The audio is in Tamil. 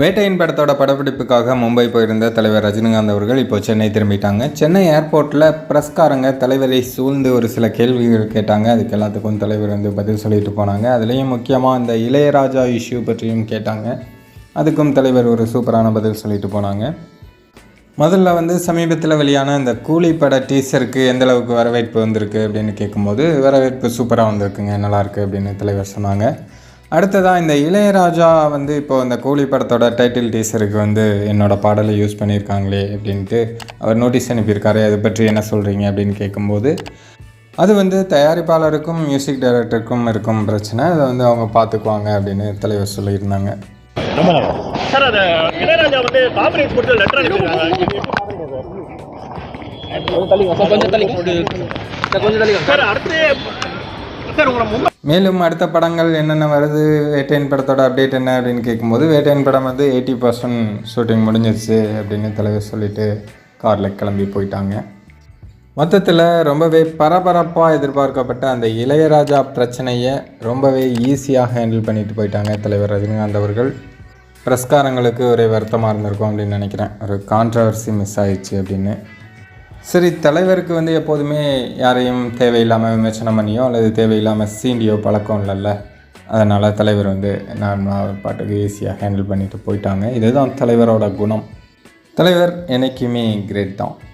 வேட்டையின் படத்தோட படப்பிடிப்புக்காக மும்பை போயிருந்த தலைவர் ரஜினிகாந்த் அவர்கள் இப்போ சென்னை திரும்பிட்டாங்க. சென்னை ஏர்போர்ட்டில் பிரஸ்காரங்க தலைவரை சூழ்ந்து ஒரு சில கேள்விகள் கேட்டாங்க. அதுக்கு எல்லாத்துக்கும் தலைவர் வந்து பதில் சொல்லிட்டு போனாங்க. அதுலேயும் முக்கியமாக இந்த இளையராஜா இஷ்யூ பற்றியும் கேட்டாங்க. அதுக்கும் தலைவர் ஒரு சூப்பரான பதில் சொல்லிட்டு போனாங்க. முதல்ல வந்து சமீபத்தில் வெளியான இந்த கூலி பட டீசருக்கு எந்த அளவுக்கு வரவேற்பு வந்திருக்கு அப்படின்னு கேட்கும்போது வரவேற்பு சூப்பராக வந்திருக்குங்க. நல்லாயிருக்கு அப்படின்னு தலைவர் சொன்னாங்க. அடுத்ததாக இந்த இளையராஜா வந்து இப்போ இந்த கூலி படத்தோட டைட்டில் டீசருக்கு வந்து என்னோட பாடலை யூஸ் பண்ணியிருக்காங்களே அப்படின்ட்டு அவர் நோட்டீஸ் அனுப்பியிருக்காரு. அதை பற்றி என்ன சொல்கிறீங்க அப்படின்னு கேட்கும்போது அது வந்து தயாரிப்பாளருக்கும் மியூசிக் டைரக்டருக்கும் இருக்கும் பிரச்சனை. அதை வந்து அவங்க பார்த்துக்குவாங்க அப்படின்னு தலைவர் சொல்லியிருந்தாங்க. ரொம்ப நல்லா. சார் அது இளையராஜா வந்து காம்பரேட் கொடுத்து லெட்டர் அனுப்பியிருக்காங்க கொஞ்சம் தள்ளி கொஞ்சம் தள்ளி சார் அடுத்து சார் உங்களை மும்பை மேலும் அடுத்த படங்கள் என்னென்ன வருது வேட்டையன் படத்தோட அப்டேட் என்ன அப்படின்னு கேட்கும்போது வேட்டையன் படம் வந்து எயிட்டி பர்சன்ட் ஷூட்டிங் முடிஞ்சிருச்சு அப்படின்னு தலைவர் சொல்லிட்டு காரில் கிளம்பி போயிட்டாங்க. மொத்தத்தில் ரொம்பவே பரபரப்பாக எதிர்பார்க்கப்பட்ட அந்த இளையராஜா பிரச்சனையை ரொம்பவே ஈஸியாக ஹேண்டில் பண்ணிட்டு போயிட்டாங்க தலைவர் ரஜினிகாந்த் அவர்கள். பிரஸ்காரங்களுக்கு ஒரே வருத்தமாக இருந்திருக்கும் அப்படின்னு நினைக்கிறேன். ஒரு கான்ட்ரவர்சி மிஸ் ஆயிடுச்சு அப்படின்னு. சரி தலைவருக்கு வந்து எப்போதுமே யாரையும் தேவையில்லாமல் விமர்சனம் பண்ணியோ அல்லது தேவையில்லாமல் சீண்டியோ பழக்கம் இல்லைல்ல. அதனால் தலைவர் வந்து நார்மலாக பாட்டுக்கு ஈஸியாக ஹேண்டில் பண்ணிட்டு போயிட்டாங்க. இதுதான் தலைவரோட குணம். தலைவர் என்றைக்குமே கிரேட் தான்.